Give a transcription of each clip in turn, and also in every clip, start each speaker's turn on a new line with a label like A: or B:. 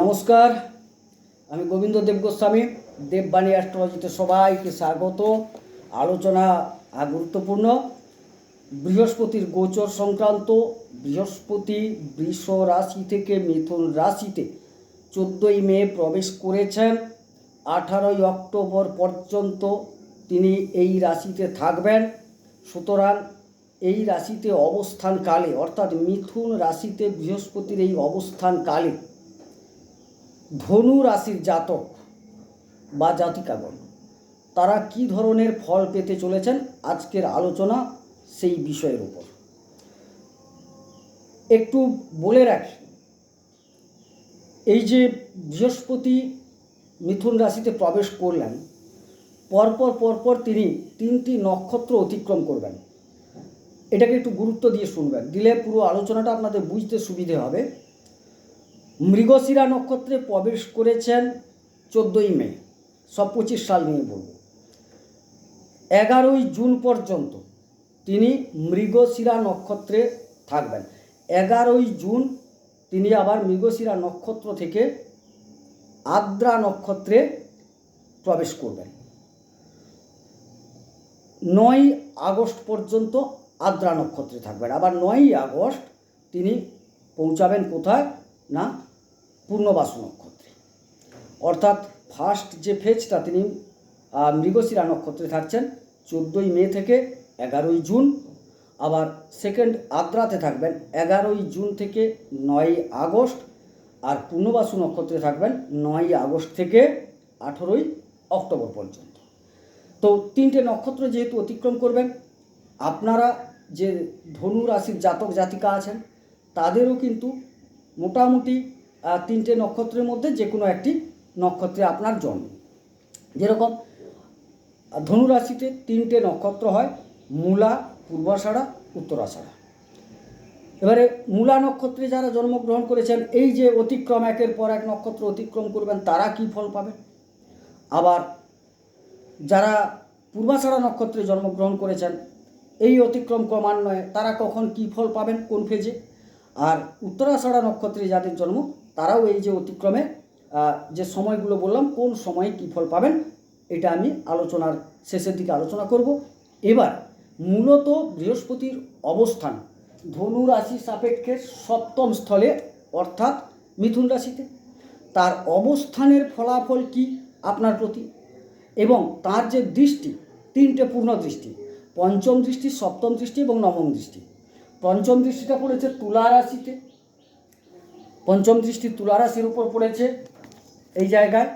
A: নমস্কার, আমি গোবিন্দ দেব গোস্বামী, দেববাণী অ্যাস্ট্রোলজিতে সবাইকে স্বাগত। আলোচনা গুরুত্বপূর্ণ, বৃহস্পতির গোচর সংক্রান্ত, বৃহস্পতি বৃষ রাশি থেকে মিথুন রাশিতে চোদ্দোই মে প্রবেশ করেছেন। আঠারোই অক্টোবর পর্যন্ত তিনি এই রাশিতে থাকবেন। সুতরাং এই রাশিতে অবস্থানকালে, অর্থাৎ মিথুন রাশিতে বৃহস্পতির এই অবস্থানকালে ধনু রাশির জাতক বা জাতিকাগণ, তারা কি ধরনের ফল পেতে চলেছেন আজকের আলোচনা সেই বিষয়ের উপর। একটু বলে রাখি, এই যে বৃহস্পতি মিথুন রাশিতে প্রবেশ করলেন, পরপর পরপর তিনি তিনটি নক্ষত্র অতিক্রম করবেন। এটাকে একটু গুরুত্ব দিয়ে শুনবেন। দিলে পুরো আলোচনাটা আপনাদের বুঝতে সুবিধে হবে। মৃগশিরা নক্ষত্রে প্রবেশ করেছেন চোদ্দোই মে, সব পঁচিশ সাল নিয়ে বলব। এগারোই জুন পর্যন্ত তিনি মৃগশিরা নক্ষত্রে থাকবেন। এগারোই জুন তিনি আবার মৃগশিরা নক্ষত্র থেকে আদ্রা নক্ষত্রে প্রবেশ করবেন। নয় আগস্ট পর্যন্ত আদ্রা নক্ষত্রে থাকবেন। আবার নয়ই আগস্ট তিনি পৌঁছাবেন কোথায়? না পূর্ণবাসু নক্ষত্রে। অর্থাৎ ফার্স্ট যে ফেজটা তিনি মৃগশিরা নক্ষত্রে থাকছেন, চোদ্দোই মে থেকে এগারোই জুন। আবার সেকেন্ড আদ্রাতে থাকবেন, এগারোই জুন থেকে নয় আগস্ট। আর পূর্ণবাসু নক্ষত্রে থাকবেন নয় আগস্ট থেকে আঠেরোই অক্টোবর পর্যন্ত। তো তিনটে নক্ষত্র যেহেতু অতিক্রম করবেন, আপনারা যে ধনু রাশির জাতক জাতিকা আছেন, তাদেরও কিন্তু মোটামুটি তিনটে নক্ষত্রের মধ্যে যে কোনো একটি নক্ষত্রে আপনার জন্ম। যেরকম ধনুরাশিতে তিনটে নক্ষত্র হয়, মূলা, পূর্বাষাঢ়া, উত্তরাষাঢ়া। এবারে মূলা নক্ষত্রে যারা জন্মগ্রহণ করেছেন, এই যে অতিক্রম, একের পর এক নক্ষত্র অতিক্রম করবেন, তারা কি ফল পাবেন? আবার যারা পূর্বাষাঢ়া নক্ষত্রে জন্মগ্রহণ করেছেন, এই অতিক্রম ক্রমান্বয়ে তারা কখন কী ফল পাবেন, কোন ফেজে? আর উত্তরাষাঢ়া নক্ষত্রে যাদের জন্ম তারাও এই যে অতিক্রমে যে সময়গুলো বললাম, কোন সময়ে কী ফল পাবেন, এটা আমি আলোচনার শেষের দিকে আলোচনা করব। এবার, মূলত বৃহস্পতির অবস্থান, ধনু রাশি সাপেক্ষে সপ্তম স্থলে, অর্থাৎ মিথুন রাশিতে। তার অবস্থানের ফলাফল কি আপনার প্রতি? এবং তার যে দৃষ্টি, তিনটে পূর্ণ দৃষ্টি, পঞ্চম দৃষ্টি, সপ্তম দৃষ্টি এবং নবম দৃষ্টি। পঞ্চম দৃষ্টিটা পড়েছে তুলা রাশিতে। পঞ্চম দৃষ্টি তুলা রাশির উপর পড়েছে এই জায়গায়।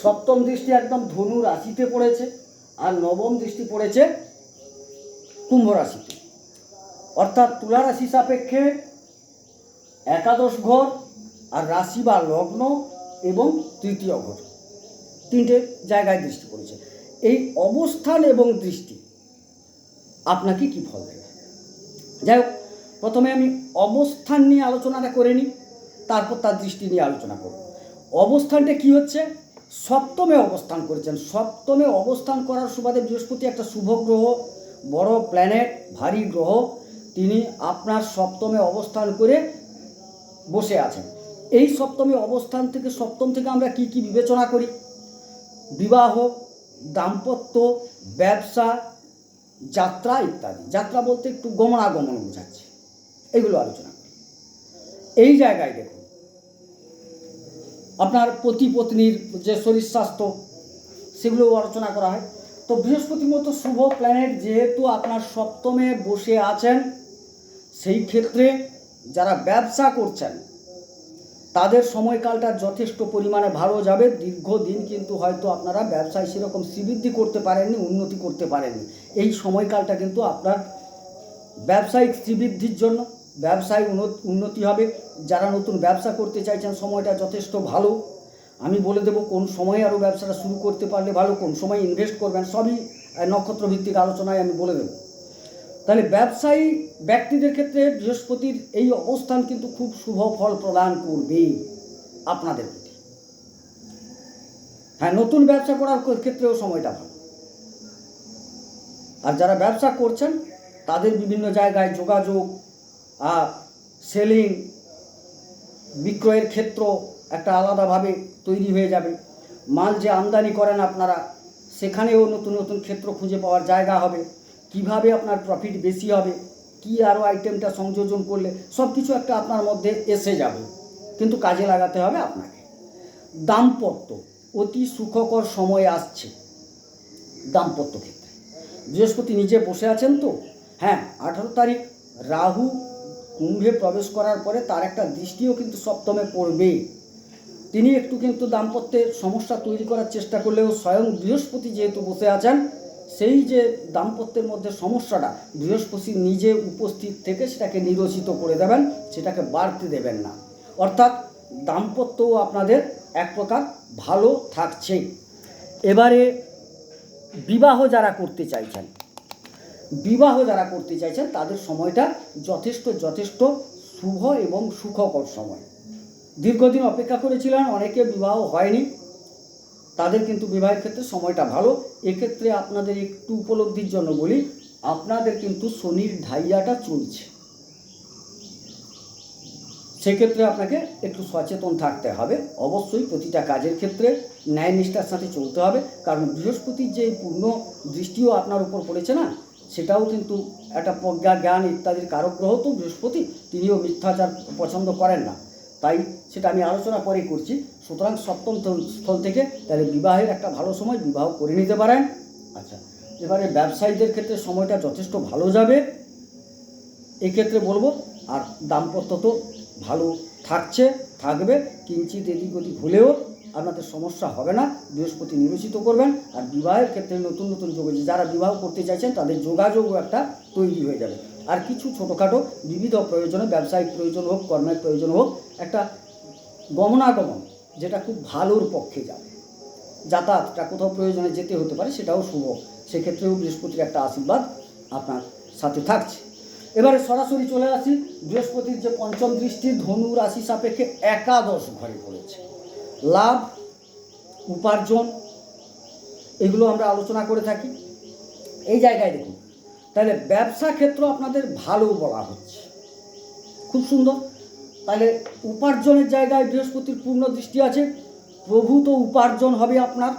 A: সপ্তম দৃষ্টি একদম ধনু রাশিতে পড়েছে আর নবম দৃষ্টি পড়েছে কুম্ভ রাশিতে। অর্থাৎ তুলা রাশি সাপেক্ষে একাদশ ঘর আর রাশি বা লগ্ন এবং তৃতীয় ঘর তিনটে জায়গায় দৃষ্টি পড়েছে। এই অবস্থান এবং দৃষ্টি, আপনাকে কি ফল দেবে? যাই হোক প্রথমে আমি অবস্থান নিয়ে আলোচনাটা করে নিই, তারপর তার দৃষ্টি নিয়ে আলোচনা করব। অবস্থানটা কি হচ্ছে? সপ্তমে অবস্থান করেছেন। সপ্তমে অবস্থান করার সুবাদে বৃহস্পতি একটা শুভ গ্রহ, বড় প্ল্যানেট ভারী গ্রহ, তিনি আপনার সপ্তমে অবস্থান করে বসে আছেন। এই সপ্তমে অবস্থান থেকে, সপ্তম থেকে আমরা কি কি বিবেচনা করি? বিবাহ, দাম্পত্য, ব্যবসা যাত্রা ইত্যাদি। যাত্রা বলতে একটু গমনাগমন বোঝাচ্ছে। এগুলো আলোচনা করি। এই জায়গায় দেখুন, আপনার পতি পত্নীর যে শরীর স্বাস্থ্য, সেগুলোও আলোচনা করা হয়। তো বৃহস্পতির মতো শুভ প্ল্যানেট যেহেতু আপনার সপ্তমে বসে আছেন, সেই ক্ষেত্রে যারা ব্যবসা করছেন তাদের সময়কালটা যথেষ্ট পরিমাণে ভালো যাবে। দীর্ঘদিন কিন্তু হয়তো আপনারা ব্যবসায় সেরকম শ্রীবৃদ্ধি করতে পারেননি, উন্নতি করতে পারেননি। এই সময়কালটা কিন্তু আপনার ব্যবসায়িক শ্রীবৃদ্ধির জন্য, ব্যবসায় উন্ন- উন্নতি হবে। যারা নতুন ব্যবসা করতে চাইছেন, সময়টা যথেষ্ট ভালো। আমি বলে দেবো, কোন সময়ে আরও ব্যবসাটা শুরু করতে পারলে ভালো, কোন সময় ইনভেস্ট করবেন, সবই নক্ষত্রভিত্তিক আলোচনায় আমি বলে দেবো। তাহলে ব্যবসায়ী ব্যক্তিদের ক্ষেত্রে বৃহস্পতির এই অবস্থান কিন্তু খুব শুভ ফল প্রদান করবে আপনাদের প্রতি। হ্যাঁ নতুন ব্যবসা করার ক্ষেত্রেও সময়টা ভালো। আর যারা ব্যবসা করছেন, তাদের বিভিন্ন জায়গায় যোগাযোগ সেলিং, বিক্রয়ের ক্ষেত্র একটা আলাদাভাবে তৈরি হয়ে যাবে। মাল যে আমদানি করেন আপনারা, সেখানেও নতুন নতুন ক্ষেত্র খুঁজে পাওয়ার জায়গা হবে। কীভাবে আপনার প্রফিট বেশি হবে, কি আরও আইটেমটা সংযোজন করলে সব কিছু একটা আপনার মধ্যে এসে যাবে। কিন্তু কাজে লাগাতে হবে আপনাকে। দাম্পত্য অতি সুখকর সময় আসছে দাম্পত্য ক্ষেত্রে। বৃহস্পতি নিজে বসে আছেন তো? হ্যাঁ আঠারো তারিখ রাহু কুম্ভে প্রবেশ করার পরে তার একটা দৃষ্টিও কিন্তু সপ্তমে পড়বে। তিনি একটু কিন্তু দাম্পত্যের সমস্যা তৈরি করার চেষ্টা করলেও স্বয়ং বৃহস্পতি যেহেতু বসে আছেন সেই যে দাম্পত্যের মধ্যে সমস্যাটা, বৃহস্পতি নিজে উপস্থিত থেকে সেটাকে নিরসিত করে দেবেন, সেটাকে বাড়তে দেবেন না। অর্থাৎ দাম্পত্যও আপনাদের এক প্রকার ভালো থাকছে। এবারে বিবাহ যারা করতে চাইছেন, বিবাহ যারা করতে চাইছেন, তাদের সময়টা যথেষ্ট যথেষ্ট শুভ এবং সুখকর সময়। দীর্ঘদিন অপেক্ষা করেছিলেন, অনেকে বিবাহ হয়নি। তাদের কিন্তু বিবাহের ক্ষেত্রে সময়টা ভালো। এক্ষেত্রে আপনাদের একটু উপলব্ধির জন্য বলি, আপনাদের কিন্তু শনির ঢাইয়াটা চলছে। সেক্ষেত্রে আপনাকে একটু সচেতন থাকতে হবে। অবশ্যই প্রতিটা কাজের ক্ষেত্রে ন্যায় নিষ্ঠার সাথে চলতে হবে। কারণ বৃহস্পতির যে পূর্ণ দৃষ্টিও আপনার উপর পড়েছে না, সেটাও কিন্তু একটা প্রজ্ঞা, জ্ঞান ইত্যাদির কারক গ্রহ তো বৃহস্পতি, তিনিও মিথ্যাচার পছন্দ করেন না। তাই সেটা আমি আলোচনা পরে করছি। সুতরাং সপ্তম স্থল- থেকে তাহলে বিবাহের একটা ভালো সময় বিবাহ করে নিতে পারেন। আচ্ছা। এবারে ব্যবসায়ীদের ক্ষেত্রে সময়টা যথেষ্ট ভালো যাবে। এক্ষেত্রে বলব আর দাম্পত্য তো ভালো থাকছে থাকবে কিঞ্চিত এদিক ওদিক হলেও আপনাদের সমস্যা হবে না বৃহস্পতি নিরোচিত করবেন আর বিবাহের ক্ষেত্রে নতুন নতুন যোগ যারা বিবাহ করতে চাইছেন তাদের যোগাযোগও একটা তৈরি হয়ে যাবে। আর কিছু ছোটোখাটো বিবিধ প্রয়োজনে ব্যবসায়িক প্রয়োজন হোক কর্মের প্রয়োজন হোক একটা গমনাগমন যেটা খুব ভালোর পক্ষে যাবে। যাতায়াতটা কোথাও প্রয়োজনে যেতে হতে পারে, সেটাও শুভ। সেক্ষেত্রেও বৃহস্পতির একটা আশীর্বাদ আপনার সাথে থাকছে। এবারে সরাসরি চলে আসি, বৃহস্পতির যে পঞ্চম দৃষ্টি, ধনু রাশি সাপেক্ষে একাদশ ঘরে পড়েছে। লাভ, উপার্জন, এগুলো আমরা আলোচনা করে থাকি। এই জায়গায় দেখুন, তাহলে ব্যবসা ক্ষেত্র আপনাদের ভালো বলা হচ্ছে। খুব সুন্দর। তাহলে উপার্জনের জায়গায় বৃহস্পতির পূর্ণ দৃষ্টি আছে। প্রভূত উপার্জন হবে আপনার।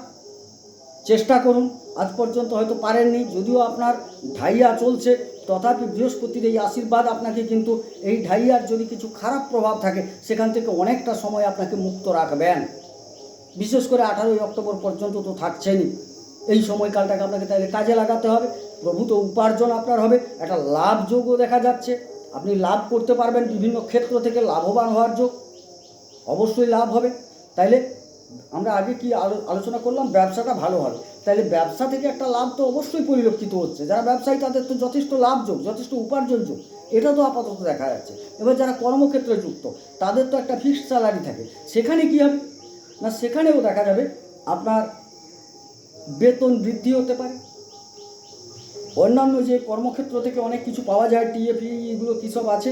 A: চেষ্টা করুন। আজ পর্যন্ত হয়তো পারেননি, যদিও আপনার ঢাইয়া চলছে। তথাপি বৃহস্পতির এই আশীর্বাদ আপনাকে কিন্তু এই ঢাইয়ার যদি কিছু খারাপ প্রভাব থাকে, সেখান থেকে অনেকটা সময় আপনাকে মুক্ত রাখবেন। বিশেষ করে আঠারোই অক্টোবর পর্যন্ত তো থাকছেনই। এই সময়কালটাকে আপনাকে তাহলে কাজে লাগাতে হবে। প্রভূত উপার্জন আপনার হবে। একটা লাভযোগও দেখা যাচ্ছে। আপনি লাভ করতে পারবেন বিভিন্ন ক্ষেত্র থেকে লাভবান হওয়ার যোগ। অবশ্যই লাভ হবে। তাইলে আমরা আগে কি আলো- আলোচনা করলাম? ব্যবসাটা ভালো হবে। তাহলে ব্যবসা থেকে একটা লাভ তো অবশ্যই পরিলক্ষিত হচ্ছে। যারা ব্যবসায়ী, তাদের তো যথেষ্ট লাভযোগ যথেষ্ট উপার্জনযোগ এটা তো আপাতত দেখা যাচ্ছে। এবার যারা কর্মক্ষেত্রে যুক্ত, তাদের তো একটা ফিক্সড স্যালারি থাকে। সেখানে কি হবে? না, সেখানেও দেখা যাবে আপনার বেতন বৃদ্ধি হতে পারে। অন্যান্য যে কর্মক্ষেত্র থেকে অনেক কিছু পাওয়া যায় টিএফি এগুলো কী সব আছে,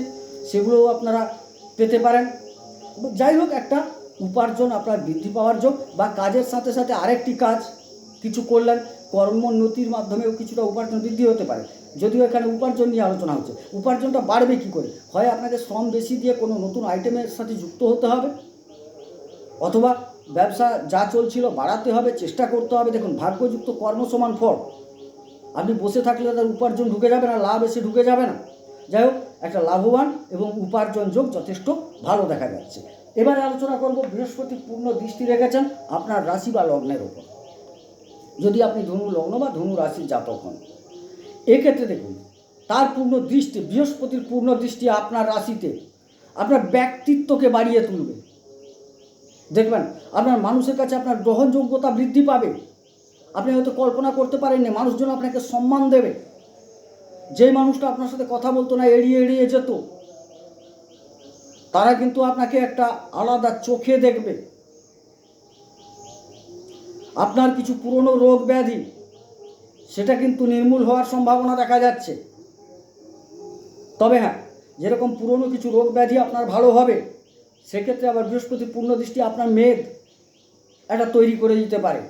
A: সেগুলোও আপনারা পেতে পারেন। যাই হোক, একটা উপার্জন আপনার বৃদ্ধি পাওয়ার যোগ বা কাজের সাথে সাথে আরেকটি কাজ কিছু করলেন, কর্মোন্নতির মাধ্যমেও কিছুটা উপার্জন বৃদ্ধি হতে পারে। যদিও এখানে উপার্জন নিয়ে আলোচনা হচ্ছে, উপার্জনটা বাড়বে কি করে? হয় আপনাকে শ্রম বেশি দিয়ে কোনো নতুন আইটেমের সাথে যুক্ত হতে হবে, অথবা ব্যবসা যা চলছিল বাড়াতে হবে, চেষ্টা করতে হবে। দেখুন, ভাগ্যযুক্ত কর্ম সমান ফল। আপনি বসে থাকলে তার উপার্জন ঢুকে যাবে না, লাভ এসে ঢুকে যাবে না। যাই হোক, একটা লাভবান এবং উপার্জন যোগ যথেষ্ট ভালো দেখা যাচ্ছে। এবারে আলোচনা করব বৃহস্পতি পূর্ণ দৃষ্টি রেখেছেন আপনার রাশি বা লগ্নের ওপর যদি আপনি ধনু লগ্ন বা ধনু রাশির জাতক হন, এক্ষেত্রে দেখুন, তার পূর্ণ দৃষ্টি, বৃহস্পতির পূর্ণ দৃষ্টি আপনার রাশিতে আপনার ব্যক্তিত্বকে বাড়িয়ে তুলবে। দেখবেন, আপনার মানুষের কাছে আপনার গ্রহণযোগ্যতা বৃদ্ধি পাবে। আপনি হয়তো কল্পনা করতে পারেননি, মানুষজন আপনাকে সম্মান দেবে। যে মানুষটা আপনার সাথে কথা বলতো না, এড়িয়ে এড়িয়ে যেত, তারা কিন্তু আপনাকে একটা আলাদা চোখে দেখবে। আপনার কিছু পুরনো রোগ ব্যাধি, সেটা কিন্তু নির্মূল হওয়ার সম্ভাবনা দেখা যাচ্ছে। তবে হ্যাঁ যেরকম পুরনো কিছু রোগ ব্যাধি আপনার ভালো হবে, সেক্ষেত্রে আবার বৃহস্পতি পূর্ণ দৃষ্টি আপনার মেদ একটা তৈরি করে দিতে পারে।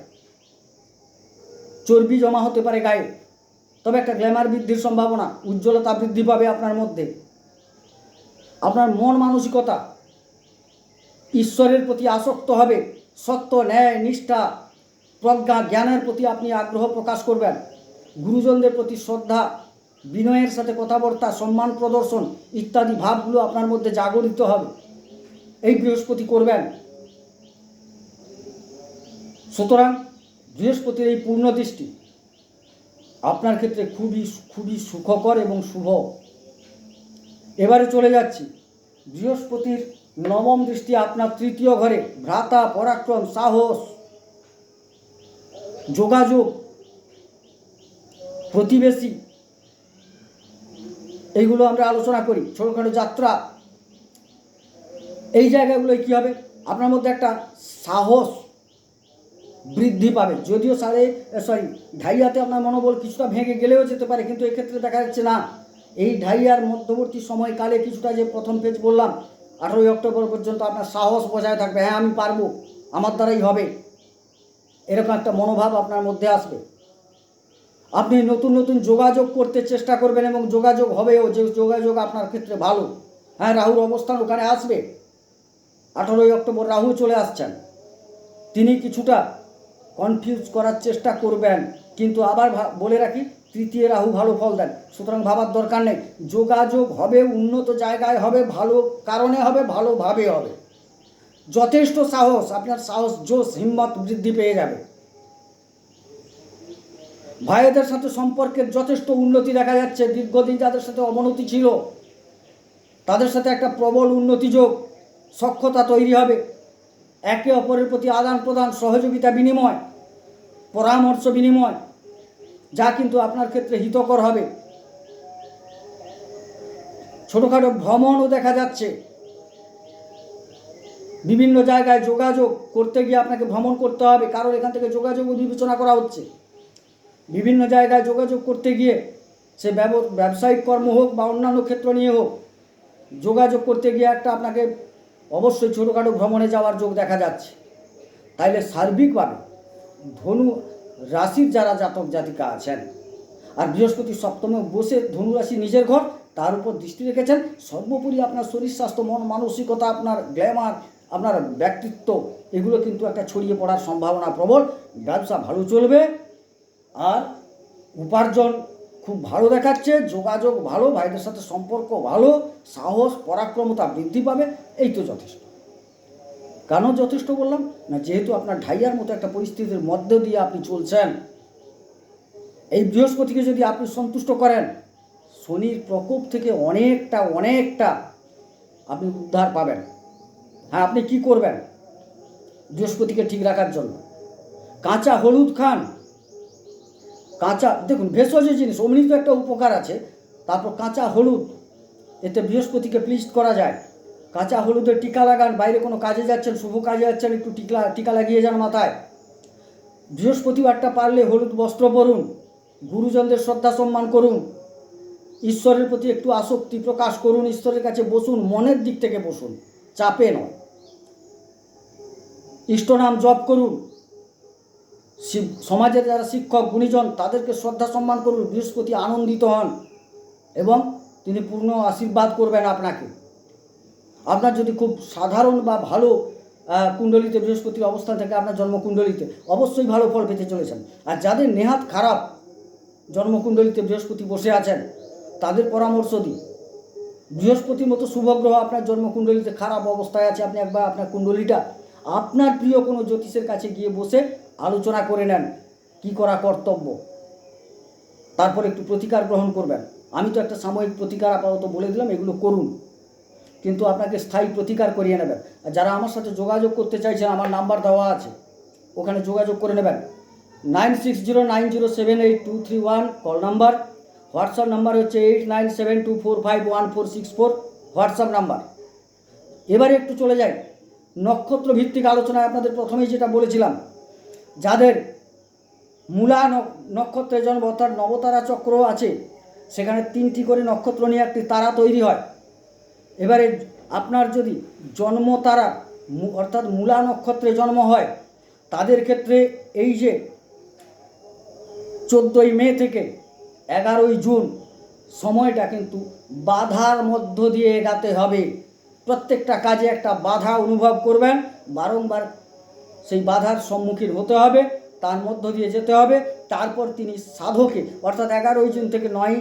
A: চর্বি জমা হতে পারে গায়ে। তবে একটা গ্ল্যামার বৃদ্ধির সম্ভাবনা, উজ্জ্বলতা বৃদ্ধি পাবে আপনার মধ্যে। আপনার মন মানসিকতা ঈশ্বরের প্রতি আসক্ত হবে। সত্য, ন্যায়, নিষ্ঠা, প্রজ্ঞা, জ্ঞানের প্রতি আপনি আগ্রহ প্রকাশ করবেন। গুরুজনদের প্রতি শ্রদ্ধা, বিনয়ের সাথে কথাবার্তা, সম্মান প্রদর্শন ইত্যাদি ভাবগুলো আপনার মধ্যে জাগরিত হবে। এই বৃহস্পতি করবেন। সুতরাং বৃহস্পতির এই পূর্ণ দৃষ্টি আপনার ক্ষেত্রে খুবই খুবই সুখকর এবং শুভ। এবারে চলে যাচ্ছি। বৃহস্পতির নবম দৃষ্টি আপনার তৃতীয় ঘরে। ভ্রাতা, পরাক্রম, সাহস, যোগাযোগ, প্রতিবেশী, এইগুলো আমরা আলোচনা করি। ছোটোখাটো যাত্রা। এই জায়গাগুলোয় কী হবে? আপনার মধ্যে একটা সাহস বৃদ্ধি পাবে। যদিও সাড়ে সরি ঢাইয়াতে আপনার মনোবল কিছুটা ভেঙে গেলেও যেতে পারে, কিন্তু এক্ষেত্রে দেখা যাচ্ছে না। এই ঢাইয়ার মধ্যবর্তী সময়কালে কিছুটা যে প্রথম পেজ বললাম, আঠেরোই অক্টোবর পর্যন্ত আপনার সাহস বজায় থাকবে। হ্যাঁ আমি পারব, আমার দ্বারাই হবে। এরকম একটা মনোভাব আপনার মধ্যে আসবে। আপনি নতুন নতুন যোগাযোগ করতে চেষ্টা করবেন এবং যোগাযোগ হবেও, যে যোগাযোগ আপনার ক্ষেত্রে ভালো। হ্যাঁ রাহুর অবস্থান ওখানে আসবে। আঠেরোই অক্টোবর রাহু চলে আসছেন। তিনি কিছুটা কনফিউজ করার চেষ্টা করবেন। কিন্তু আবার বলে রাখি, তৃতীয় রাহু ভালো ফল দেন। সুতরাং ভাবার দরকার নেই। যোগাযোগ হবে, উন্নত জায়গায় হবে, ভালো কারণে হবে, ভালোভাবে হবে। যথেষ্ট সাহস, আপনার সাহস, জোশ, হিম্মত বৃদ্ধি পেয়ে যাবে। ভাইদের সাথে সম্পর্কের যথেষ্ট উন্নতি দেখা যাচ্ছে। দীর্ঘদিন যাদের সাথে অবনতি ছিল, তাদের সাথে একটা প্রবল উন্নতি যোগ সক্ষতা তৈরি হবে। একে অপরের প্রতি আদান প্রদান, সহযোগিতা বিনিময়, পরামর্শ বিনিময়, যা কিন্তু আপনার ক্ষেত্রে হিতকর হবে। ছোটোখাটো ভ্রমণও দেখা যাচ্ছে। বিভিন্ন জায়গায় যোগাযোগ করতে গিয়ে আপনাকে ভ্রমণ করতে হবে কারণ এখান থেকে যোগাযোগ বিবেচনা করা হচ্ছে। বিভিন্ন জায়গায় যোগাযোগ করতে গিয়ে সে ব্যব- ব্যবসায়িক কর্ম হোক বা অন্যান্য ক্ষেত্র নিয়ে হোক, যোগাযোগ করতে গিয়ে একটা আপনাকে অবশ্যই ছোটোখাটো ভ্রমণে যাওয়ার যোগ দেখা যাচ্ছে। তাইলে সার্বিকভাবে ধনু রাশির যারা জাতক জাতিকা আছেন, আর বৃহস্পতি সপ্তমে বসে ধনু রাশি নিজের ঘর, তার উপর দৃষ্টি রেখেছেন, সর্বোপরি আপনার শরীর স্বাস্থ্য, মন মানসিকতা, আপনার গ্ল্যামার, আপনার ব্যক্তিত্ব, এগুলো কিন্তু একটা ছড়িয়ে পড়ার সম্ভাবনা প্রবল। ব্যবসা ভালো চলবে, আর উপার্জন খুব ভালো দেখাচ্ছে, যোগাযোগ ভালো, ভাইদের সাথে সম্পর্ক ভালো, সাহস, পরাক্রমতা বৃদ্ধি পাবে, এই তো যথেষ্ট। কেন যথেষ্ট বললাম? না, যেহেতু আপনার ঢাইয়ার মতো একটা পরিস্থিতির মধ্য দিয়ে আপনি চলছেন, এই বৃহস্পতিকে যদি আপনি সন্তুষ্ট করেন, শনির প্রকোপ থেকে অনেকটা অনেকটা আপনি উদ্ধার পাবেন। হ্যাঁ আপনি কি করবেন? বৃহস্পতিকে ঠিক রাখার জন্য। কাঁচা হলুদ খান কাঁচা, দেখুন, ভেষজ জিনিস, অমনি তো একটা উপকার আছে, তারপর কাঁচা হলুদ, এতে বৃহস্পতিকে প্লিজ করা যায়। কাঁচা হলুদের টিকা লাগান, বাইরে কোনো কাজে যাচ্ছেন, শুভ কাজে যাচ্ছেন, একটু টিকা টিকা লাগিয়ে যান মাথায়। বৃহস্পতিবারটা পারলে হলুদ বস্ত্র পরুন, গুরুজনদের শ্রদ্ধা সম্মান করুন, ঈশ্বরের প্রতি একটু আসক্তি প্রকাশ করুন, ঈশ্বরের কাছে বসুন, মনের দিক থেকে বসুন, চাপে নয়। ইষ্টনাম জপ করুন সমাজের যারা শিক্ষক, গুণীজন, তাদেরকে শ্রদ্ধা সম্মান করুন, বৃহস্পতি আনন্দিত হন এবং তিনি পূর্ণ আশীর্বাদ করবেন আপনাকে। আপনার যদি খুব সাধারণ বা ভালো কুণ্ডলিতে, বৃহস্পতির অবস্থান থেকে, আপনার জন্মকুণ্ডলিতে, অবশ্যই ভালো ফল পেতে চলেছেন। আর যাদের নেহাত খারাপ জন্মকুণ্ডলিতে বৃহস্পতি বসে আছেন, তাদের পরামর্শ দিই বৃহস্পতির মতো শুভগ্রহ আপনার জন্মকুণ্ডলিতে খারাপ অবস্থায় আছে, আপনি একবার আপনার কুণ্ডলিটা আপনার প্রিয় কোনো জ্যোতিষের কাছে গিয়ে বসে আলোচনা করে নেন কি করা কর্তব্য। তারপর একটু প্রতিকার গ্রহণ করবেন। আমি তো একটা সাময়িক প্রতিকার আপাতত বলে দিলাম, এগুলো করুন। কিন্তু আপনাকে স্থায়ী প্রতিকার করিয়ে নেবেন। আর যারা আমার সাথে যোগাযোগ করতে চাইছেন, আমার নাম্বার দেওয়া আছে, ওখানে যোগাযোগ করে নেবেন। Nine six zero nine zero seven eight two three one, call number. WhatsApp number হচ্ছে eight nine seven two four five one four six four, WhatsApp number. এবারে একটু চলে যাই। নক্ষত্র ভিত্তিক আলোচনায় আপনাদের প্রথমেই যেটা বলেছিলাম, যাদের মূলা নক্ষত্রের জন্ম অর্থাৎ নবতারা চক্র আছে, সেখানে তিনটি করে নক্ষত্র নিয়ে একটি তারা তৈরি হয়। এবারে আপনার যদি জন্ম তারা অর্থাৎ মূলা নক্ষত্রে জন্ম হয়, তাদের ক্ষেত্রে এই যে চোদ্দোই মে থেকে এগারোই জুন সময়টা কিন্তু বাধার মধ্য দিয়ে এগাতে হবে। প্রত্যেকটা কাজে একটা বাধা অনুভব করবেন, বারংবার সেই বাধার সম্মুখীন হতে হবে, তার মধ্য দিয়ে যেতে হবে, তারপর তিনি সাধকে, অর্থাৎ এগারোই জুন থেকে নয়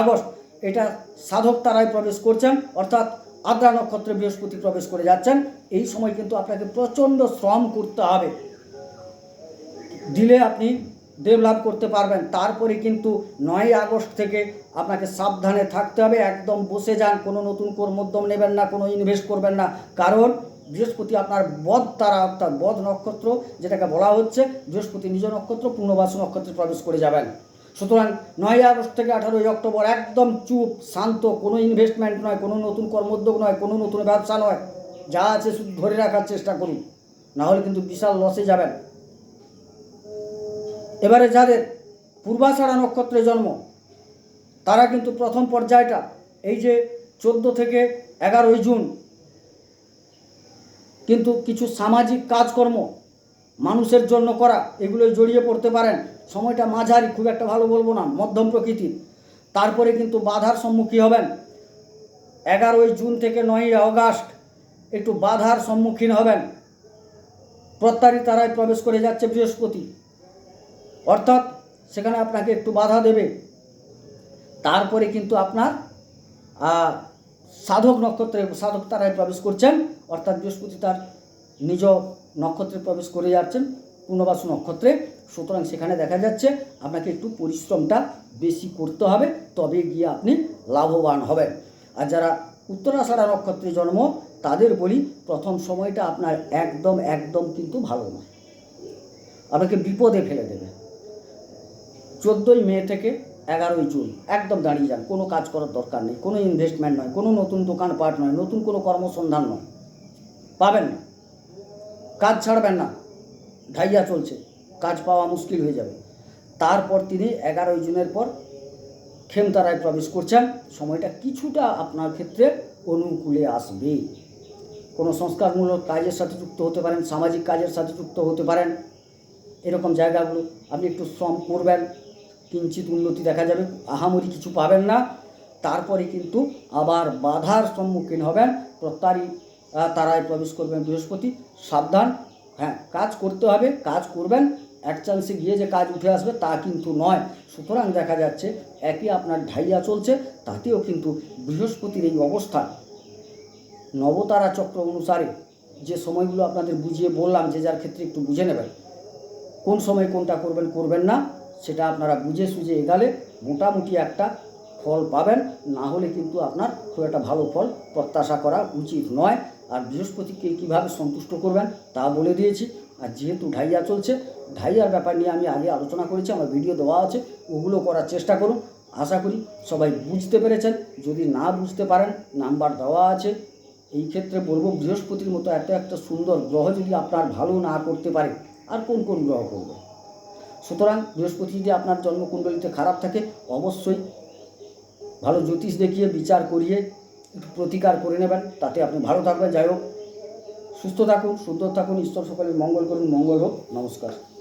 A: আগস্ট, এটা সাধক তারাই প্রবেশ করছেন, অর্থাৎ আদ্রা নক্ষত্রে বৃহস্পতি প্রবেশ করে যাচ্ছেন, এই সময় কিন্তু আপনাকে প্রচণ্ড শ্রম করতে হবে। দিলে আপনি লাভ করতে পারবেন। তারপরে কিন্তু নয় আগস্ট থেকে আপনাকে সাবধানে থাকতে হবে। একদম বসে যান, কোনো নতুন কর্মোদ্যম নেবেন না, কোনো ইনভেস্ট করবেন না। কারণ বৃহস্পতি আপনার বধ তারা, অর্থাৎ বধ নক্ষত্র, যেটাকে বলা হচ্ছে, বৃহস্পতি নিজ নক্ষত্র, পূর্ণবাসু নক্ষত্রে প্রবেশ করে যাবেন। সুতরাং নয় আগস্ট থেকে আঠারোই অক্টোবর একদম চুপ, শান্ত, কোনো ইনভেস্টমেন্ট নয়, কোনো নতুন কর্মোদ্যোগ নয়, কোনো নতুন ব্যবসা নয়। যা আছে শুধু ধরে রাখার চেষ্টা করুন। নাহলে কিন্তু বিশাল লসে যাবেন। এবারে যাদের পূর্বাষাঢ়া নক্ষত্রে জন্ম, তারা কিন্তু প্রথম পর্যায়টা, এই যে চোদ্দ থেকে এগারোই জুন। কিন্তু কিছু সামাজিক কাজকর্ম মানুষের জন্য করা এগুলোয় জড়িয়ে পড়তে পারেন। সময়টা মাঝারি, খুব একটা ভালো বলব না, মধ্যম প্রকৃতির। তারপরে কিন্তু বাধার সম্মুখীন হবেন। এগারোই জুন থেকে নয়ই আগস্ট একটু বাধার সম্মুখীন হবেন। প্রত্যারী তারাই প্রবেশ করে যাচ্ছে বৃহস্পতি। অর্থাৎ সেখানে আপনাকে একটু বাধা দেবে। তারপরে কিন্তু আপনার সাধক নক্ষত্রে, সাধক তারায় প্রবেশ করছেন, অর্থাৎ বৃহস্পতি তার নিজ নক্ষত্রে প্রবেশ করে যাচ্ছেন, পূর্ণবাসু নক্ষত্রে। সুতরাং সেখানে দেখা যাচ্ছে আপনাকে একটু পরিশ্রমটা বেশি করতে হবে, তবে গিয়ে আপনি লাভবান হবেন। আর যারা উত্তরাষাঢ়া নক্ষত্রে জন্ম, তাদের বলি প্রথম সময়টা আপনার একদম একদম কিন্তু ভালো নয়। আপনাকে বিপদে ফেলে দেবে। চোদ্দোই মে থেকে এগারোই জুন, একদম দাঁড়িয়ে যান, কোনো কাজ করার দরকার নেই, কোনো ইনভেস্টমেন্ট নয়, কোনো নতুন দোকানপাট নয়, নতুন কোনো কর্মসন্ধান নয়। পাবেন না। কাজ ছাড়বেন না। ঢাইয়া চলছে। কাজ পাওয়া মুশকিল হয়ে যাবে। তারপর তিনি এগারোই জুনের পর খেমতারায় প্রবেশ করছেন। সময়টা কিছুটা আপনার ক্ষেত্রে অনুকূলে আসবে। কোনো সংস্কারমূলক কাজের সাথে যুক্ত হতে পারেন, সামাজিক কাজের সাথে যুক্ত হতে পারেন। এরকম জায়গাগুলো আপনি একটু শ্রম করবেন। কিঞ্চিত উন্নতি দেখা যাবে, আহামরি কিছু পাবেন না। তারপরে কিন্তু আবার বাধার সম্মুখীন হবেন, প্রত্যারী তারায় প্রবেশ করবেন বৃহস্পতি, সাবধান। হ্যাঁ কাজ করতে হবে, কাজ করবেন, এক চান্সে গিয়ে যে কাজ উঠে আসবে তা কিন্তু নয়। সুতরাং দেখা যাচ্ছে একই আপনার ঢাইয়া চলছে, তাতেও কিন্তু বৃহস্পতির এই অবস্থা। নবতারা চক্র অনুসারে যে সময়গুলো আপনাদের বুঝিয়ে বললাম, যে যার ক্ষেত্রে একটু বুঝে নেবেন। কোন সময় কোনটা করবেন করবেন না। সেটা আপনারা বুঝে সুঝে এগালে মোটামুটি একটা ফল পাবেন। না হলে কিন্তু আপনার খুব একটা ভালো ফল প্রত্যাশা করা উচিত নয়। আর বৃহস্পতিকে কীভাবে সন্তুষ্ট করবেন তা বলে দিয়েছি। আর যেহেতু ঢাইয়া চলছে, ঢাইয়ার ব্যাপার নিয়ে আমি আগে আলোচনা করেছি, আমার ভিডিও দেওয়া আছে, ওগুলো করার চেষ্টা করুন। আশা করি সবাই বুঝতে পেরেছেন। যদি না বুঝতে পারেন, নাম্বার দেওয়া আছে। এই ক্ষেত্রে বলব, বৃহস্পতির মতো এত একটা সুন্দর গ্রহ যদি আপনার ভালো না করতে পারে, আর কোন কোন গ্রহ করবে? সুতরাং বৃহস্পতি যদি আপনার জন্মকুণ্ডলিতে খারাপ থাকে, অবশ্যই ভালো জ্যোতিষ দেখিয়ে, বিচার করিয়ে, একটু প্রতিকার করে নেবেন। তাতে আপনি ভালো থাকবেন। যাই হোক, সুস্থ থাকুন, সুন্দর থাকুন, ঈশ্বর সকলের মঙ্গল করুন, মঙ্গল হোক। নমস্কার।